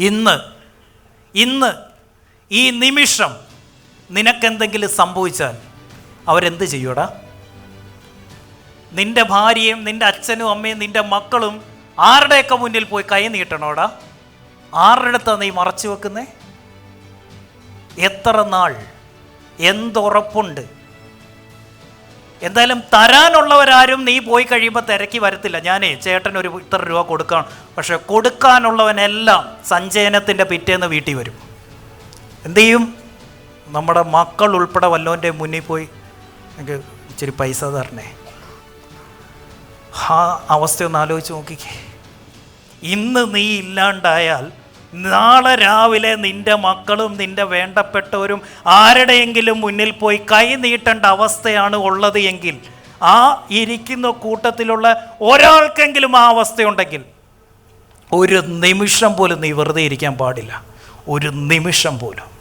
ഇന്ന് ഇന്ന് ഈ നിമിഷം നിനക്കെന്തെങ്കിലും സംഭവിച്ചാൽ അവരെന്ത് ചെയ്യൂടാ? നിന്റെ ഭാര്യയും നിന്റെ അച്ഛനും അമ്മയും നിന്റെ മക്കളും ആരുടെയൊക്കെ മുന്നിൽ പോയി കൈ നീട്ടണോടാ? ആരുടെ അടുത്താണ് നീ മറച്ചു വെക്കുന്നേ? എത്ര നാൾ? എന്തുറപ്പുണ്ട്? എന്തായാലും തരാനുള്ളവരാരും നീ പോയി കഴിയുമ്പോൾ തിരക്കി വരത്തില്ല. ഞാനേ ചേട്ടൻ ഒരു ഇത്ര രൂപ കൊടുക്കണം. പക്ഷെ കൊടുക്കാനുള്ളവനെല്ലാം സഞ്ചയനത്തിന്റെ പിറ്റേന്ന് വീട്ടിൽ വരും. എന്തു ചെയ്യും? നമ്മുടെ മക്കൾ ഉൾപ്പെടെ വല്ലവന്റെ മുന്നിൽ പോയി എനിക്ക് ഇച്ചിരി പൈസ തരണേ. ആ അവസ്ഥയൊന്ന് ആലോചിച്ച് നോക്കിക്കേ. ഇന്ന് നീ ഇല്ലാണ്ടായാൽ നാളെ രാവിലെ നിന്റെ മക്കളും നിന്റെ വേണ്ടപ്പെട്ടവരും ആരുടെയെങ്കിലും മുന്നിൽ പോയി കൈ നീട്ടേണ്ട അവസ്ഥയാണ് ഉള്ളത് എങ്കിൽ ആ ഇരിക്കുന്ന കൂട്ടത്തിലുള്ള ഒരാൾക്കെങ്കിലും ആ അവസ്ഥയുണ്ടെങ്കിൽ ഒരു നിമിഷം പോലും നീ വെറുതെ ഇരിക്കാൻ പാടില്ല. ഒരു നിമിഷം പോലും.